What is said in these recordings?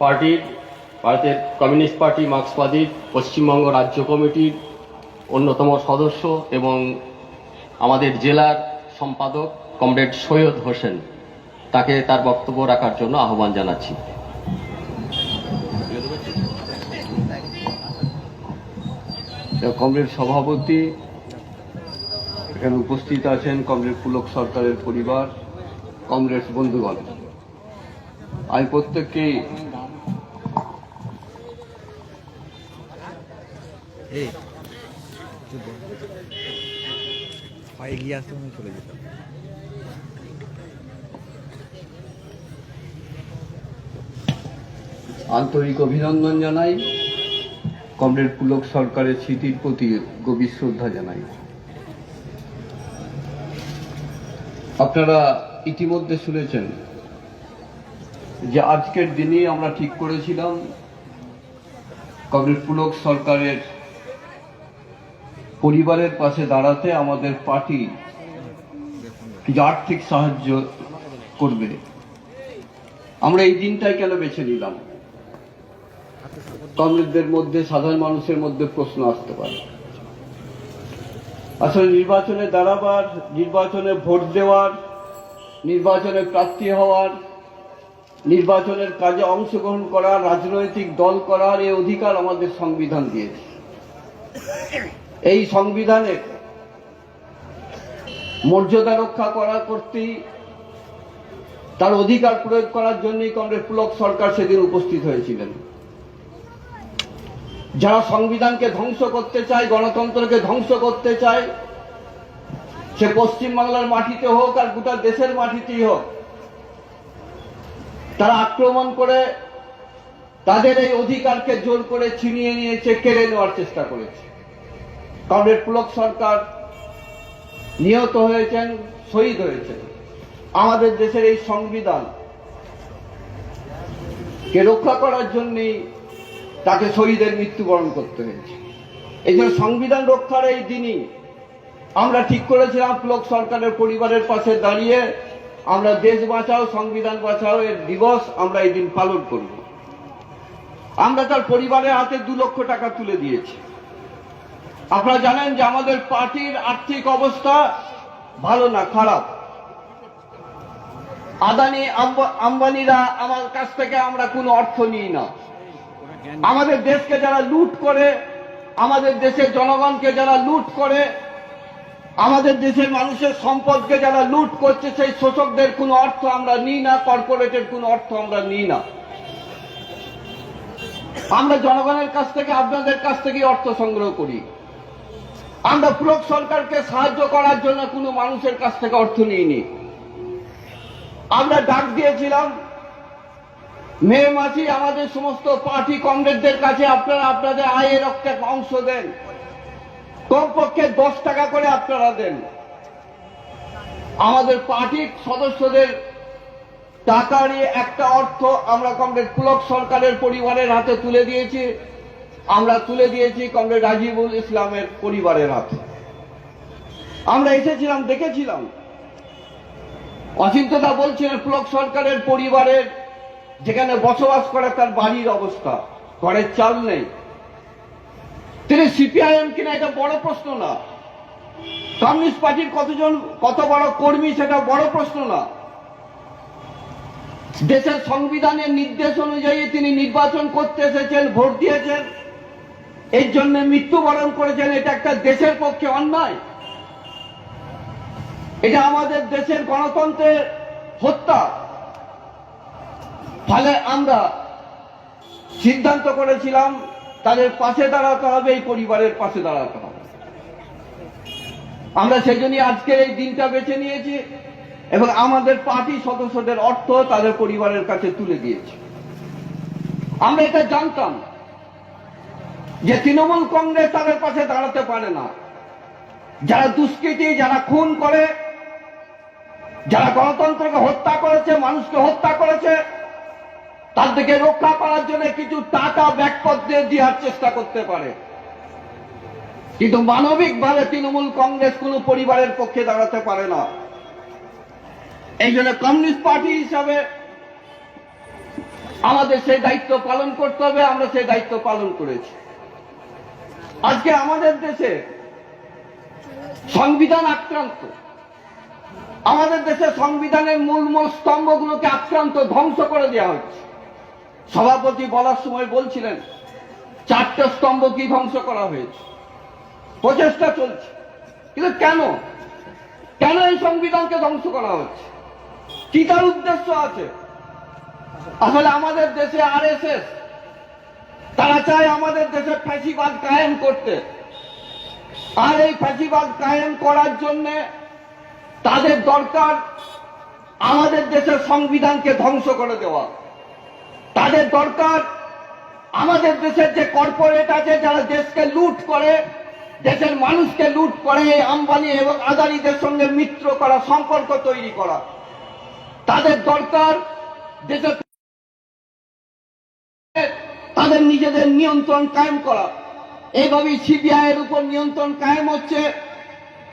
পার্টির ভারতের communist party মার্ক্সবাদীর Paschimbanga রাজ্য কমিটির অন্যতম সদস্য এবং আমাদের জেলার সম্পাদক কমরেড সৈয়দ হোসেন। তাকে তার বক্তব্য রাখার জন্য আহ্বান জানাচ্ছি। কংগ্রেস সভাপতি, এখানে উপস্থিত আছেন কংগ্রেস পুলক সরকারের পরিবার কংগ্রেস বন্ধুগণ। আমি প্রত্যেককেই আসতে চলে যেতাম। আন্তরিক অভিনন্দন জানাই, কমরেড পুলক সরকারের স্মৃতির প্রতি গভীর শ্রদ্ধা জানাই। আপনারা ইতিমধ্যে শুনেছেন যে আজকের দিনে আমরা ঠিক করেছিলাম, কমরেড পুলক সরকারের পরিবারের পাশে দাঁড়াতে আমাদের পার্টি আর্থিক সাহায্য করবে। আমরা এই দিনটাই কেন বেছে নিলাম? কংগ্রেসদের মধ্যে, সাধারণ মানুষের মধ্যে প্রশ্ন আসতে পারে। আসলে নির্বাচনে দাঁড়াবার, নির্বাচনে ভোট দেওয়ার, নির্বাচনে প্রার্থী হওয়ার, নির্বাচনের কাজে অংশগ্রহণ করার, রাজনৈতিক দল করার এই অধিকার আমাদের সংবিধান দিয়েছে। এই সংবিধানের মর্যাদা রক্ষা করা করতেই তার অধিকার প্রয়োগ করার জন্যই কংগ্রেস পুলক সরকার সেদিন উপস্থিত হয়েছিলেন। যারা সংবিধানকে ধ্বংস করতে চায়, গণতন্ত্রকে ধ্বংস করতে চায়, সে পশ্চিমবাংলার মাটিতে হোক আর গোটা দেশের মাটিতেই হোক, তারা আক্রমণ করে তাদের এই অধিকারকে জোর করে ছিনিয়ে নিয়েছে কেড়ে নেওয়ার চেষ্টা করেছে। কংগ্রেস পুলক সরকার নিহত হয়েছেন, শহীদ হয়েছেন। আমাদের দেশের এই সংবিধান কে রক্ষা করার জন্যই তাকে শহীদের মৃত্যুবরণ করতে হয়েছে। এই জন্য সংবিধান রক্ষার এই দিনই আমরা ঠিক করেছিলাম পুলক সরকারের পরিবারের পাশে দাঁড়িয়ে আমরা দেশ বাঁচাও, সংবিধান বাঁচাও, এর দিবস আমরা এই দিন পালন করব। আমরা তার পরিবারের হাতে দু লক্ষ টাকা তুলে দিয়েছি। আপনারা জানেন যে আমাদের পার্টির আর্থিক অবস্থা ভালো না, খারাপ। আদানি আম্বানিরা আমার কাছ থেকে আমরা কোনো অর্থ নিই না। আমাদের দেশকে যারা লুট করে, আমাদের দেশের জনগণকে যারা লুট করে, আমাদের দেশের মানুষের সম্পদকে যারা লুট করছে, সেই শোষকদের কোনো অর্থ আমরা নিই না, কর্পোরেটের কোনো অর্থ আমরা নিই না। আমরা জনগণের কাছ থেকে, আপনাদের কাছ থেকে অর্থ সংগ্রহ করি। আমরা পুলক সরকারকে সাহায্য করার জন্য কোনো মানুষের কাছ থেকে অর্থ নিইনি। আমরা ডাক দিয়েছিলাম, মে মাসে আমাদের সমস্ত পার্টি কংগ্রেসদের কাছে আপনারা আপনাদের আয়ের একটা অংশ দেন। কমপক্ষে দশ টাকা করে আপনারা দেন। আমাদের পার্টির সদস্যদের টাকা নিয়ে একটা অর্থ আমরা কংগ্রেস পুলক সরকারের পরিবারের হাতে তুলে দিয়েছি। আমরা তুলে দিয়েছি কংগ্রেস রাজিবুল ইসলামের পরিবারের হাতে। আমরা এসেছিলাম, দেখেছিলাম। অচিন্তদা বলছিলেন পুলক সরকারের পরিবারের যেখানে বসবাস করে তার বাড়ির অবস্থা, ঘরের চাল নেই। তিনি সিপিআইএম কিনা এটা বড় প্রশ্ন না। কমিউনিস্ট পার্টির কতজন, কত বড় কর্মী সেটা বড় প্রশ্ন না। দেশের সংবিধানের নির্দেশ অনুযায়ী তিনি নির্বাচন করতে এসেছেন, ভোট দিয়েছেন। এর জন্য মৃত্যুবরণ করেছেন, এটা একটা দেশের পক্ষে অন্যায়। এটা আমাদের দেশের গণতন্ত্রের হত্যা। ফলে আমরা সিদ্ধান্ত করেছিলাম, তাদের পাশে দাঁড়াতে হবে, এই পরিবারের পাশে দাঁড়াতে হবে। আমরা সেই জন্যই আজকের এই দিনটা বেছে নিয়েছি এবং আমাদের পার্টি সদস্যদের অর্থ তাদের পরিবারের কাছে তুলে দিয়েছি। আমরা এটা জানতাম। যে তৃণমূল কংগ্রেস তাদের পাশে দাঁড়াতে পারে না। যারা দুষ্কৃতি, যারা খুন করে, যারা গণতন্ত্রকে হত্যা করেছে, মানুষকে হত্যা করেছে, তাদেরকে রক্ষা করার জন্য কিছু টাকা ব্যাকপত্রে দেওয়ার চেষ্টা করতে পারে। কিন্তু মানবিকভাবে তৃণমূল কংগ্রেস কোনো পরিবারের পক্ষে দাঁড়াতে পারে না। এই জন্য কমিউনিস্ট পার্টি হিসাবে আমাদের সেই দায়িত্ব পালন করতে হবে, আমরা সেই দায়িত্ব পালন করেছি। আজকে আমাদের দেশে সংবিধান আক্রান্ত। আমাদের দেশে সংবিধানের মূল মূল স্তম্ভগুলোকে আক্রান্ত, ধ্বংস করে দেওয়া হচ্ছে। সভাপতি বলার সময় বলছিলেন, চারটে স্তম্ভ কি ধ্বংস করা হয়েছে? প্রচেষ্টা চলছে। কিন্তু কেন? কেন এই সংবিধানকে ধ্বংস করা হচ্ছে? কি তার উদ্দেশ্য আছে? আসলে আমাদের দেশে আর তারা চায় আমাদের দেশে ফ্যাসিবাদ কায়েম করতে। আর এই ফ্যাসিবাদ কায়েম করার জন্য তাদের দরকার আমাদের দেশের সংবিধানকে ধ্বংস করে দেওয়া। তাদের দরকার আমাদের দেশের যে কর্পোরেট আছে, যারা দেশকে লুট করে, দেশের মানুষকে লুট করে আম্বানি এবং আদানিদের সঙ্গে মিত্র করা, সম্পর্ক তৈরি করা। তাদের দরকার দেশের তাদের নিজেদের নিয়ন্ত্রণ কায়েম করা। এইভাবেই সিবিআই এর উপর নিয়ন্ত্রণ কায়েম হচ্ছে।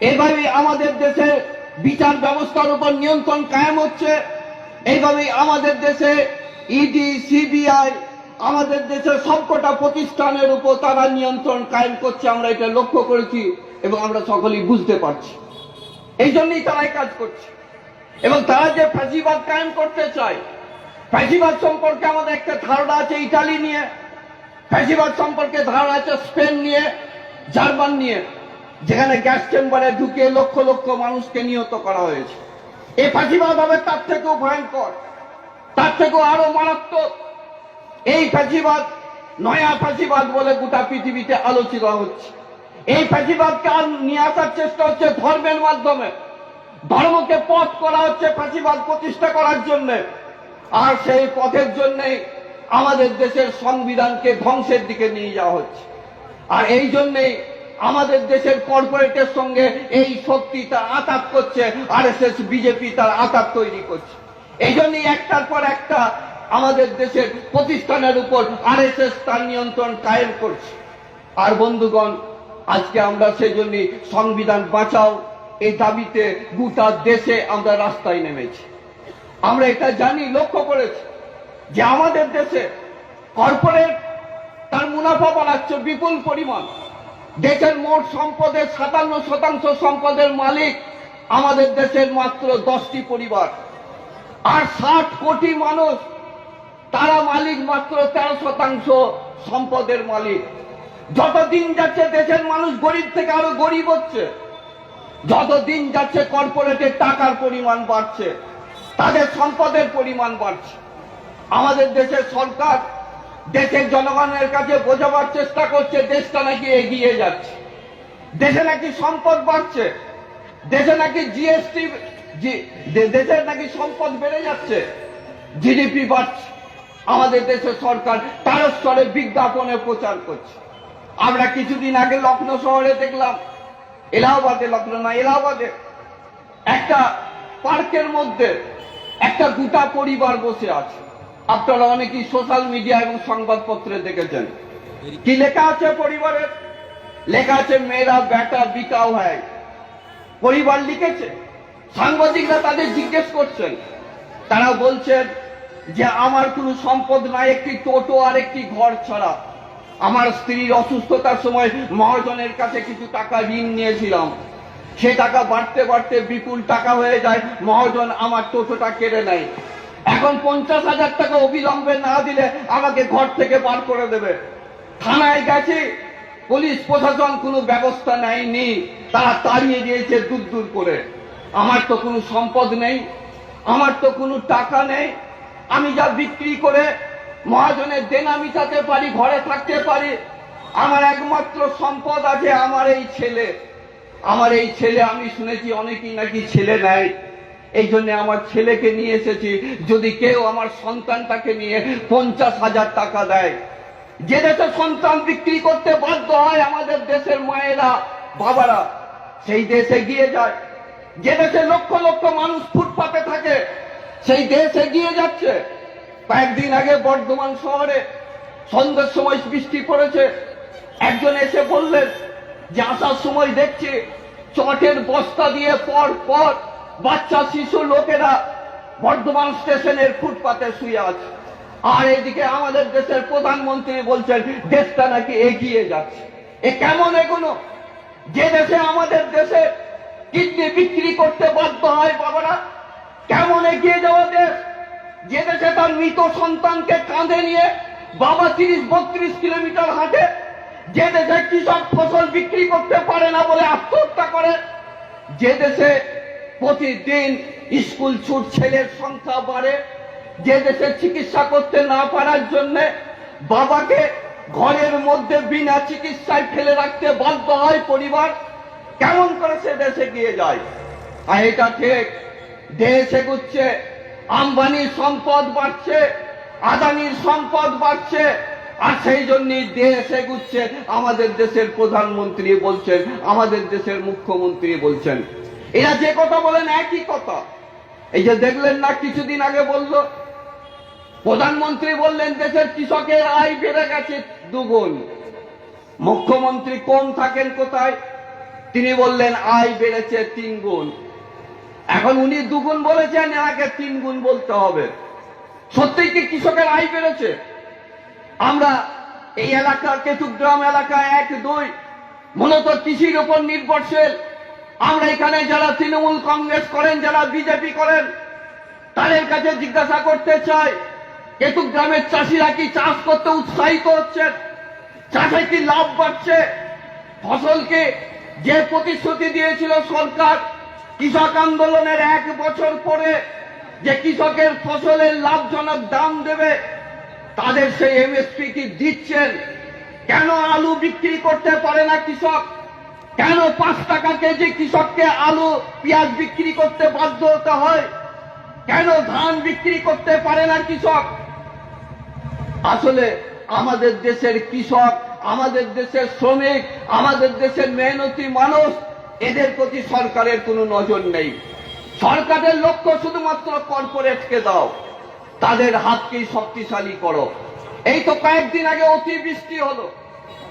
এইভাবেই আমাদের দেশে বিচার ব্যবস্থার উপর নিয়ন্ত্রণ কায়েম হচ্ছে। এইভাবেই আমাদের দেশে ইডি, সিবিআই, আমাদের দেশের সবকটা প্রতিষ্ঠানের উপর তারা নিয়ন্ত্রণ কায়েম করছে, আমরা এটা লক্ষ্য করেছি এবং আমরা সকলেই বুঝতে পারছি। এই জন্যই তারা কাজ করছে। এবং তারা যে ফ্যাসিবাদ কায়েম করতে চায়, ফ্যাসিবাদ সম্পর্কে আমাদের একটা ধারণা আছে ইটালি নিয়ে। ফ্যাসিবাদ সম্পর্কে ধারণা আছে স্পেন নিয়ে, জার্মান নিয়ে, যেখানে গ্যাস চেম্বারে ঢুকে লক্ষ লক্ষ মানুষকে নিহত করা হয়েছে। এই ফ্যাসিবাদ হবে তার থেকেও ভয়ঙ্কর, তার থেকেও আরও মারাত্মক। এই ফ্যাসিবাদ নয়া ফ্যাসিবাদ বলে গোটা পৃথিবীতে আলোচিত হচ্ছে। এই ফ্যাসিবাদকে আর নিয়ে আসার চেষ্টা হচ্ছে ধর্মের মাধ্যমে। ধর্মকে পথ করা হচ্ছে ফ্যাসিবাদ প্রতিষ্ঠা করার জন্য। আর সেই পথের জন্যই আমাদের দেশের সংবিধানকে ধ্বংসের দিকে নিয়ে যাওয়া হচ্ছে। আর এই জন্যেই আমাদের দেশের কর্পোরেটের সঙ্গে এই শক্তি তার আঘাত করছে আর বিজেপি তার আঘাত তৈরি করছে। এই জন্যই একটার পর একটা আমাদের দেশের প্রতিষ্ঠানের উপর আর তার নিয়ন্ত্রণ কায়েম করছে। আর বন্ধুগণ, আজকে আমরা সেই জন্য সংবিধান বাঁচাও, এই দাবিতে গোটা দেশে আমরা রাস্তায় নেমেছি। আমরা এটা জানি, লক্ষ্য করেছি। যে আমাদের দেশে কর্পোরেট তার মুনাফা বাড়াচ্ছে বিপুল পরিমাণ। দেশের মোট সম্পদের সাতান্ন শতাংশ সম্পদের মালিক আমাদের দেশের মাত্র দশটি পরিবার। আর ষাট কোটি মানুষ, তারা মালিক মাত্র তেরো শতাংশ সম্পদের মালিক। যত দিন যাচ্ছে দেশের মানুষ গরিব থেকে আরও গরিব হচ্ছে যত দিন যাচ্ছে কর্পোরেটের টাকার পরিমাণ বাড়ছে, তাদের সম্পদের পরিমাণ বাড়ছে। আমাদের দেশের সরকার দেশের জনগণের কাছে বোঝাবার চেষ্টা করছে, দেশটা নাকি এগিয়ে যাচ্ছে। দেশে নাকি সম্পদ বাড়ছে। দেশে নাকি জিএসটি দেশের নাকি সম্পদ বেড়ে যাচ্ছে। জিডিপি বাড়ছে। আমাদের দেশের সরকার তার স্তরে বিজ্ঞাপনে প্রচার করছে। আমরা কিছুদিন আগে লখনৌ শহরে দেখলাম, এলাহাবাদে লখনৌ না, এলাহাবাদে একটা পার্কের মধ্যে একটা গোটা পরিবার বসে আছে। আপনারা অনেকেই সোশ্যাল মিডিয়া এবং সংবাদপত্রে দেখেছেন। কি লেখা আছে পরিবারের লেখা আছে, মেয়েরা, বেটা, বিকাও হয় পরিবার লিখেছে। সাংবাদিকরা তাদের জিজ্ঞেস করছেন। তারা বলছেন যে, আমার কোনো সম্পদ নাই, একটি টোটো আর একটি ঘর ছাড়া। আমার স্ত্রীর অসুস্থতার সময় মহাজনের কাছে কিছু টাকা ঋণ নিয়েছিলাম। সে টাকা বাড়তে বাড়তে বিপুল টাকা হয়ে যায়। মহাজন আমার টোটোটা কেড়ে নেয়। এখন পঞ্চাশ হাজার টাকা অবিলম্বে না দিলে আমাকে ঘর থেকে বার করে দেবে। থানায় গেছে, পুলিশ প্রশাসন কোনো ব্যবস্থা নেয়নি, তারা তাড়িয়ে দিয়েছে দূর দূর করে। আমার তো কোনো সম্পদ নেই, আমার তো কোনো টাকা নেই। আমি যা বিক্রি করে মহাজনের দেনা মিটাতে পারি, ঘরে থাকতে পারি, আমার একমাত্র সম্পদ আছে আমার এই ছেলে। আমার এই ছেলে, আমি শুনেছি অনেকেই নাকি ছেলে নেয়। এই জন্য আমার ছেলেকে নিয়ে এসেছি। যদি কেউ আমার সন্তানটাকে নিয়ে পঞ্চাশ হাজার টাকা দেয়, যে দেশে সন্তান বিক্রি করতে বাধ্য হয় আমাদের দেশের মায়েরা, বাবারা, সেই দেশে গিয়ে যায়। যে দেশে লক্ষ লক্ষ মানুষ ফুটপাতে থাকে, সেই দেশ এগিয়ে যাচ্ছে। কয়েকদিন আগে বর্ধমান শহরে সন্ধ্যের সময় বৃষ্টি পড়েছে। একজন এসে বললেন, যে আসার সময় দেখছি, চটের বস্তা দিয়ে পর পর বাচ্চা, শিশু, লোকেরা বর্ধমান স্টেশনের ফুটপাতে শুয়ে আছে। আর এদিকে আমাদের দেশের প্রধানমন্ত্রী বলছেন, দেশটা নাকি এগিয়ে যাচ্ছে। এ কেমন এগুলো? যে দেশে আমাদের দেশে কিডনি বিক্রি করতে বাধ্য হয় বাবারা, কেমন এগিয়ে যাওয়া দেশ? যে দেশে তার মৃত সন্তানকে কাঁধে নিয়ে বাবা তিরিশ বত্রিশ কিলোমিটার হাঁটে, যে দেশে কৃষক ফসল বিক্রি করতে পারে না বলে আত্মহত্যা করে, যে দেশে প্রতিদিন স্কুল ছুট ছেলের সংখ্যা বাড়ে। যে দেশে চিকিৎসা করতে না পারার জন্য বাবাকে ঘরের মধ্যে বিনা চিকিৎসায় ফেলে রাখতে বাধ্য হয় পরিবার। কেমন করে সে দেশে গিয়ে যায়? আর এটা ঠিক, দেশ এগুচ্ছে, আম্বানির সম্পদ বাড়ছে, আদানির সম্পদ বাড়ছে, আর সেই জন্যই দেশ এগুচ্ছে। আমাদের দেশের প্রধানমন্ত্রী বলছেন, আমাদের দেশের মুখ্যমন্ত্রী বলছেন। এরা যে কথা বলেন একই কথা? এই যে দেখলেন না, কিছুদিন আগে বলল, প্রধানমন্ত্রী বললেন, দেশের কৃষকের আয় বেড়ে গেছে দুগুণ। মুখ্যমন্ত্রী কোন থাকেন কোথায়? তিনি বললেন, আয় বেড়েছে তিন গুণ এখন উনি দুগুণ বলেছেন, এনাকে তিন গুণ বলতে হবে। সত্যি কি কৃষকের আয় বেড়েছে? আমরা এই এলাকা কেতুগ্রাম এলাকা এক দুই, মূলত কৃষির উপর নির্ভরশীল। আমরা এখানে যারা তৃণমূল কংগ্রেস করেন, যারা বিজেপি করেন, তাদের কাছে জিজ্ঞাসা করতে চাই কেতু গ্রামের চাষিরা কি চাষ করতে উৎসাহিত হচ্ছেন চাষে কি লাভ বাড়ছে? ফসলকে যে প্রতিশ্রুতি দিয়েছিল সরকার, কৃষক আন্দোলনের এক বছর পরে যে কৃষকের ফসলের লাভজনক দাম দেবে, তাদের সেই এমএসপি কি দিচ্ছেন? কেন আলু বিক্রি করতে পারে না কৃষক? কেন পাঁচ টাকা কেজি কৃষককে আলু, পেঁয়াজ বিক্রি করতে বাধ্য হতে হয়? কেন ধান বিক্রি করতে পারে না কৃষক? আসলে আমাদের দেশের কৃষক, আমাদের দেশের শ্রমিক, আমাদের দেশের মেহনতি মানুষ, এদের প্রতি সরকারের কোনো নজর নেই। সরকারের লক্ষ্য শুধুমাত্র কর্পোরেটকে দাও। তাদের হাতকেই শক্তিশালী করো। এই তো কয়েকদিন আগে অতিবৃষ্টি হলো।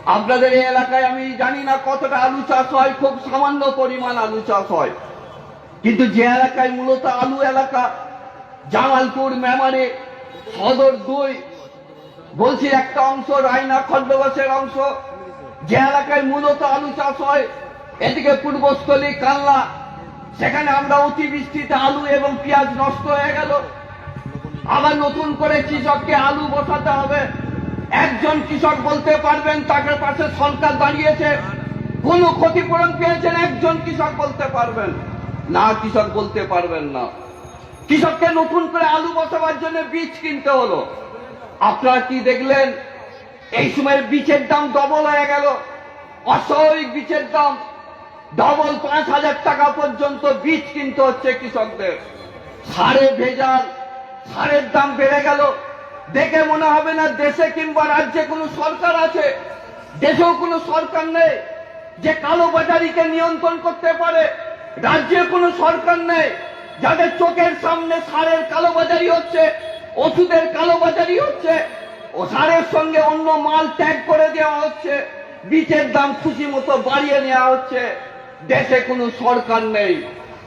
আপনাদের এই এলাকায় আমি জানি না কতটা আলু চাষ হয়, খুব সামান্য পরিমাণ আলু চাষ হয়। কিন্তু যে এলাকায় মূলত আলু এলাকা, জামালপুর, মেমারে, সদর দুই, বলছি একটা অংশ, রায়না খন্ডবাসের অংশ, যে এলাকায় মূলত আলু চাষ হয়, এদিকে পূর্বস্থলী কাল্লা, সেখানে আমরা অতিবৃষ্টিতে আলু এবং পেঁয়াজ নষ্ট হয়ে গেল। আবার নতুন করে কৃষককে আলু বসাতে হবে। একজন কৃষক বলতে পারবেন, তাকে পাশে সরকার দাঁড়িয়েছে। কোন ক্ষতিপূরণ পেয়েছেন, একজন কৃষক বলতে পারবেন। না, কৃষক বলতে পারবেন না। কৃষককে নতুন করে আলু বসাবার জন্য বীজ কিনতে হলো। আপনারা কি দেখলেন? এই সময় বীজের দাম ডবল হয়ে গেল। অস্বাভাবিক বীজের দাম ডবল পাঁচ হাজার টাকা পর্যন্ত বীজ কিনতে হচ্ছে কৃষকদের। সারে ভেজাল, সারের দাম বেড়ে গেল। দেখে মনে হবে না দেশে কিংবা রাজ্যে কোনো সরকার আছে। দেশেও কোনো সরকার নেই যে কালো বাজারিকে নিয়ন্ত্রণ করতে পারে। রাজ্যে কোনো সরকার নেই যাদের চোখের সামনে সারের কালোবাজারি হচ্ছে, ওষুধের কালোবাজারি হচ্ছে, ও সারের সঙ্গে অন্য মাল ত্যাগ করে দেওয়া হচ্ছে, বীজের দাম খুশি মতো বাড়িয়ে নেওয়া হচ্ছে। দেশে কোনো সরকার নেই।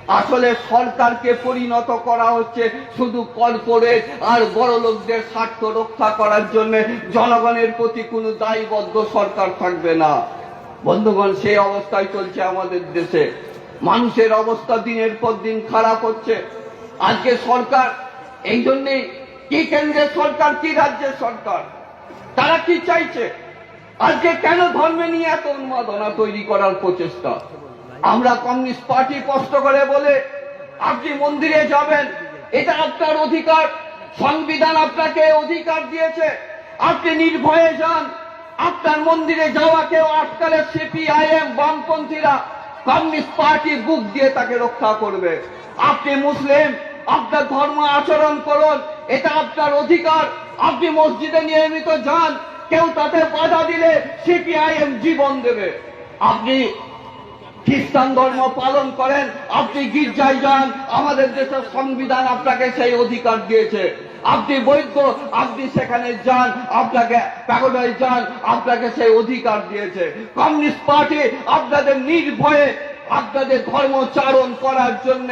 আসলে সরকারকে পরিণত করা হচ্ছে শুধু কর্পোরেট আর বড় লোকদের স্বার্থ রক্ষা করার জন্য জনগণের প্রতি কোনো দায়বদ্ধ সরকার থাকবে না। বন্ধুগণ, সেই অবস্থায় চলছে আমাদের দেশে। মানুষের অবস্থা দিনের পর দিন খারাপ হচ্ছে। আজকে সরকার, এই জন্যে কি কেন্দ্রের সরকার, কি রাজ্যের সরকার? তারা কি চাইছে? আজকে কেন ধর্মে নিয়ে এত উন্মাদনা তৈরি করার প্রচেষ্টা? আমরা কমিউনিস্ট পার্টি স্পষ্ট করে বলে আপনি মন্দিরে যাবেন, এটা আপনার অধিকার, সংবিধান আপনাকে অধিকার দিয়েছে। আপনি নির্ভয়ে যান, আপনার মন্দিরে যাওয়া কেউ আটকালে সিপিআইএম বামপন্থীরা কমিউনিস্ট পার্টি বুক দিয়ে তাকে রক্ষা করবে। আপনি মুসলিম, আপনার ধর্ম আচরণ করুন, এটা আপনার অধিকার। আপনি মসজিদে নিয়মিত যান, কেউ তাতে বাধা দিলে সিপিআইএম জীবন দেবে। আপনি খ্রিস্টান ধর্ম পালন করেন, আপনি গির্জায় যান, আমাদের দেশের সংবিধান আপনাকে সেই অধিকার দিয়েছে। আপনি বৈধ আপনি সেখানে যান, আপনাকে প্যাগোডায় যান, আপনাকে সেই অধিকার দিয়েছে। কমিউনিস্ট পার্টি আপনাদের নির্ভয়ে আপনাদের ধর্মচারণ করার জন্য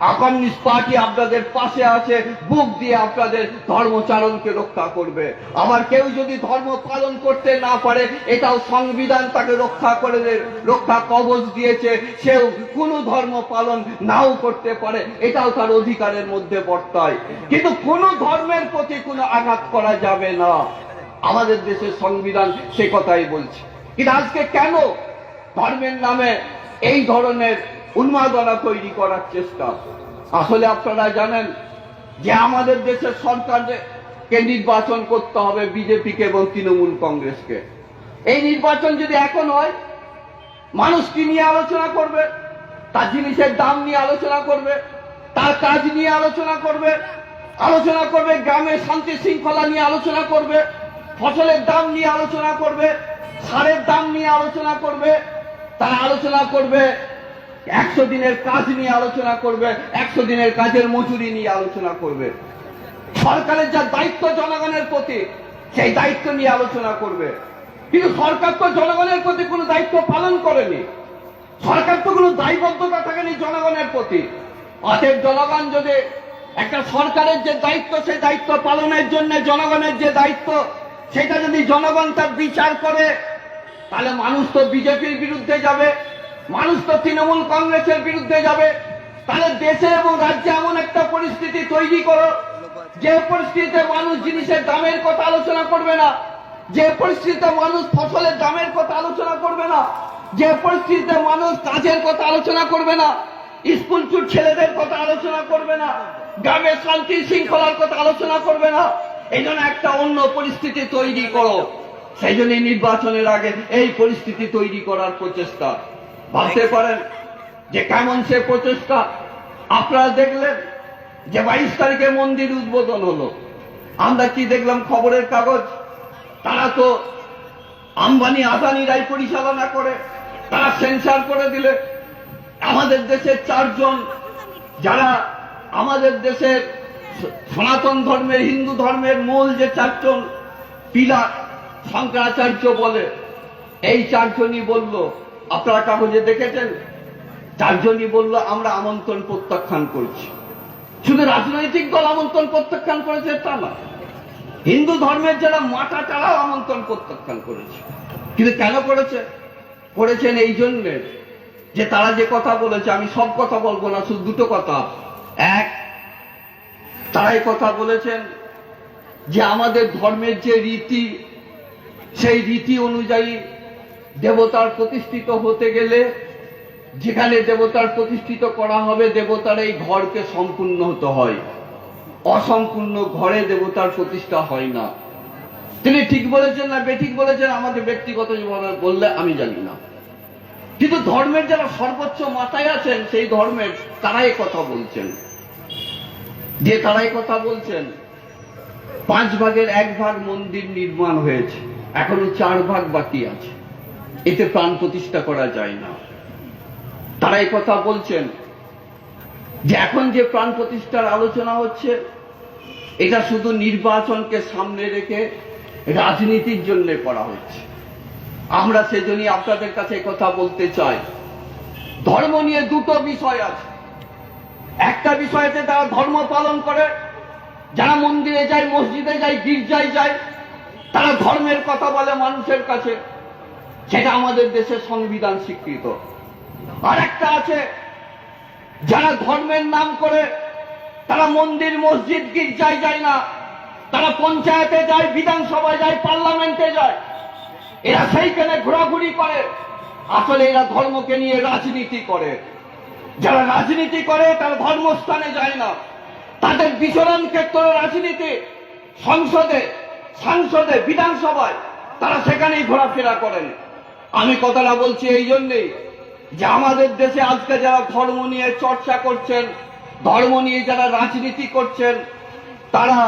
কমিউনিস্ট পার্টি আপনাদের পাশে আছে, বুক দিয়ে আপনাদের ধর্মচারণকে রক্ষা করবে। আবার কেউ যদি ধর্ম পালন করতে না পারে, এটাও সংবিধান তাকে রক্ষা করে রক্ষা কবচ দিয়েছে। সেও কোনো ধর্ম পালন নাও করতে পারে, এটাও তার অধিকারের মধ্যে বর্তায়। কিন্তু কোনো ধর্মের প্রতি কোনো আঘাত করা যাবে না। আমাদের দেশের সংবিধান সে কথাই বলছে। কিন্তু আজকে কেন ধর্মের নামে এই ধরনের উন্মাদনা তৈরি করার চেষ্টা। আসলে আপনারা জানেন যে আমাদের দেশের সরকারকে নির্বাচন করতে হবে বিজেপিকে এবং তৃণমূল কংগ্রেসকে। এই নির্বাচন যদি এখন হয়, মানুষ কি নিয়ে আলোচনা করবে? তার জিনিসের দাম নিয়ে আলোচনা করবে? তার কাজ নিয়ে আলোচনা করবে? আলোচনা করবে, গ্রামে শান্তি শৃঙ্খলা নিয়ে আলোচনা করবে? ফসলের দাম নিয়ে আলোচনা করবে? সারের দাম নিয়ে আলোচনা করবে? তারা আলোচনা করবে একশো দিনের কাজ নিয়ে আলোচনা করবে, একশো দিনের কাজের মজুরি নিয়ে আলোচনা করবে। সরকারের যা দায়িত্ব জনগণের প্রতি, সেই দায়িত্ব নিয়ে আলোচনা করবে। কিন্তু সরকার তো জনগণের প্রতি কোনো দায়িত্ব পালন করেনি। সরকার তো কোনো দায়বদ্ধতা থাকেনি জনগণের প্রতি। অতএব জনগণ যদি একটা সরকারের যে দায়িত্ব, সেই দায়িত্ব পালনের জন্য জনগণের যে দায়িত্ব, সেটা যদি জনগণ তার বিচার করে, তাহলে মানুষ তো বিজেপির বিরুদ্ধে যাবে। মানুষ তো তৃণমূল কংগ্রেসের বিরুদ্ধে যাবে। তাহলে দেশে এবং রাজ্যে এমন একটা পরিস্থিতি তৈরি করো, যে পরিস্থিতিতে মানুষ জিনিসের দামের কথা আলোচনা করবে না, যে পরিস্থিতিতে মানুষ ফসলের দামের কথা আলোচনা করবে না, যে পরিস্থিতিতে মানুষ কাজের কথা আলোচনা করবে না, স্কুল চুট ছেলেদের কথা আলোচনা করবে না গ্রামের শান্তি শৃঙ্খলার কথা আলোচনা করবে না। এই জন্য একটা অন্য পরিস্থিতি তৈরি করো। সেই জন্য নির্বাচনের আগে এই পরিস্থিতি তৈরি করার প্রচেষ্টা। ভাবতে পারেন যে কেমন সে প্রচেষ্টা। আপনারা দেখলেন যে বাইশ তারিখে মন্দির উদ্বোধন হলো। আমরা কি দেখলাম খবরের কাগজ? তারা তো আম্বানি আদানিরাই পরিচালনা করে তারা সেন্সার করে দিলে। আমাদের দেশের চারজন যারা আমাদের দেশের সনাতন ধর্মের হিন্দু ধর্মের মূল যে চারজন পিলার শঙ্করাচার্য বলে এই চারজনই বলল আপনারা কাগজে দেখেছেন? চারজনই বলল, আমরা আমন্ত্রণ প্রত্যাখ্যান করছি। শুধু রাজনৈতিক দল আমন্ত্রণ প্রত্যাখ্যান করেছে, তা না হিন্দু ধর্মের যারা মাথা তারাও আমন্ত্রণ প্রত্যাখ্যান করেছে। কিন্তু কেন করেছে? করেছেন এই জন্যে যে তারা যে কথা বলেছে, আমি সব কথা বলব না, শুধু দুটো কথা। এক তারাই কথা বলেছেন যে আমাদের ধর্মের যে রীতি, সেই রীতি অনুযায়ী দেবতার প্রতিষ্ঠিত হতে গেলে যেখানে দেবতার প্রতিষ্ঠিত করা হবে, দেবতার এই ঘরকে সম্পূর্ণ হতে হয়। অসম্পূর্ণ ঘরে দেবতার প্রতিষ্ঠা হয় না। তিনি ঠিক বলেছেন না বেঠিক বলেছেন, আমাদের ব্যক্তিগত জীবনে বললে আমি জানি না। কিন্তু ধর্মের যারা সর্বোচ্চ মাথায় আছেন, সেই ধর্মের তারাই কথা বলছেন। যে তারাই কথা বলছেন, পাঁচ ভাগের এক ভাগ মন্দির নির্মাণ হয়েছে, এখনও চার ভাগ বাকি আছে। এতে প্রাণ প্রতিষ্ঠা করা যায় না। তারা কথা বলছেন যে এখন যে প্রাণ প্রতিষ্ঠার আলোচনা হচ্ছে, এটা শুধু নির্বাচনকে সামনে রেখে রাজনীতির জন্য করা হচ্ছে। আমরা সেজন্যই আপনাদের কাছে কথা বলতে চাই। ধর্ম নিয়ে দুটো বিষয় আছে। একটা বিষয়তে তারা ধর্ম পালন করে, যারা মন্দিরে যায়, মসজিদে যায়, গির্জায় যায়, তারা ধর্মের কথা বলে মানুষের কাছে। সেটা আমাদের দেশের সংবিধান স্বীকৃত। আর একটা আছে, যারা ধর্মের নাম করে, তারা মন্দির, মসজিদ গির্জায় যায় না। তারা পঞ্চায়েতে যায়, বিধানসভায় যায়, পার্লামেন্টে যায়। এরা সেইখানে ঘোরাঘুরি করে। আসলে এরা ধর্মকে নিয়ে রাজনীতি করে। যারা রাজনীতি করে, তারা ধর্মস্থানে যায় না। তাদের বিচরণ ক্ষেত্র রাজনীতি। সংসদে, সাংসদে, বিধানসভায়, তারা সেখানেই ঘোরাফেরা করেন। আমি কথাটা বলছি এই জন্যেই যে আমাদের দেশে আজকে যারা ধর্ম নিয়ে চর্চা করছেন, ধর্ম নিয়ে যারা রাজনীতি করছেন, তারা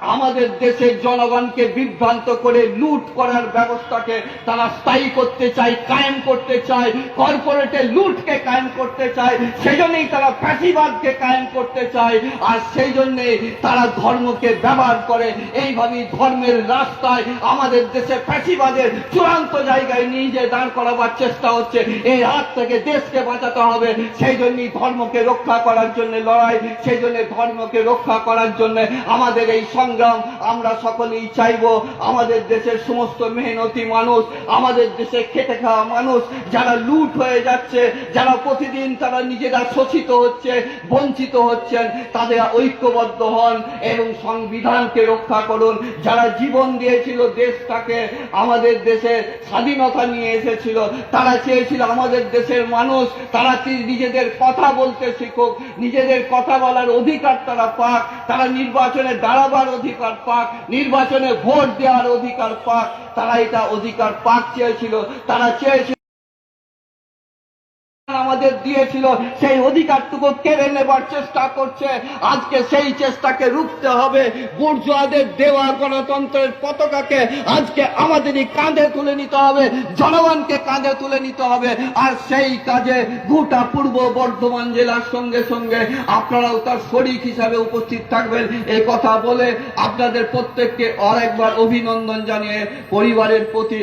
আমাদের দেশের জনগণকে বিভ্রান্ত করে লুট করার ব্যবস্থাকে তারা স্থায়ী করতে চায়, কায়েম করতে চায়, কর্পোরেটে লুটকে কায়েম করতে চায় সেই জন্যই তারা ফ্যাসিবাদকে কায়েম করতে চায়, আর সেই জন্যে তারা ধর্মকে ব্যবহার করে। এইভাবেই ধর্মের রাস্তায় আমাদের দেশে ফ্যাসিবাদের চূড়ান্ত জায়গায় নিয়ে যে দাঁড় করাবার চেষ্টা হচ্ছে। এই হাত থেকে দেশকে বাঁচাতে হবে। সেই জন্যই ধর্মকে রক্ষা করার জন্য লড়াই, সেই জন্য ধর্মকে রক্ষা করার জন্য আমাদের এই সংগ্রাম আমরা সকলেই চাইব। আমাদের দেশের সমস্ত মেহনতি মানুষ, আমাদের দেশে খেটে খাওয়া মানুষ, যারা লুট হয়ে যাচ্ছে, যারা প্রতিদিন তারা নিজেরা শোষিত হচ্ছে, বঞ্চিত হচ্ছেন, তাদের ঐক্যবদ্ধ হন এবং সংবিধানকে রক্ষা করুন। যারা জীবন দিয়েছিল দেশটাকে, আমাদের দেশে স্বাধীনতা নিয়ে এসেছিল, তারা চেয়েছিল আমাদের দেশের মানুষ, তারা নিজেদের কথা বলতে শিখুক, নিজেদের কথা বলার অধিকার তারা পাক, তারা নির্বাচনে দাঁড়াবার অধিকার পাক নির্বাচনে ভোট দেওয়ার অধিকার পাক তারা এটা অধিকার পাক চেয়েছিল তারা চেয়েছিল আমাদের দিয়েছিল, সেই অধিকারটুকু কেড়ে নেবার চেষ্টা করছে। আজকে সেই চেষ্টাকে রুখতে হবে। বুর্জোয়াদের দেওয়া গণতন্ত্রের পতাকাকে আজকে আমাদেরই কাঁধে তুলে নিতে হবে, জনগণকে কাঁধে তুলে নিতে হবে। আর সেই কাজে গোটা পূর্ব বর্ধমান জেলার সঙ্গে সঙ্গে আপনারাও তার শরিক হিসাবে উপস্থিত থাকবেন। এই কথা বলে আপনাদের প্রত্যেককে আরেকবার অভিনন্দন জানিয়ে পরিবারের প্রতি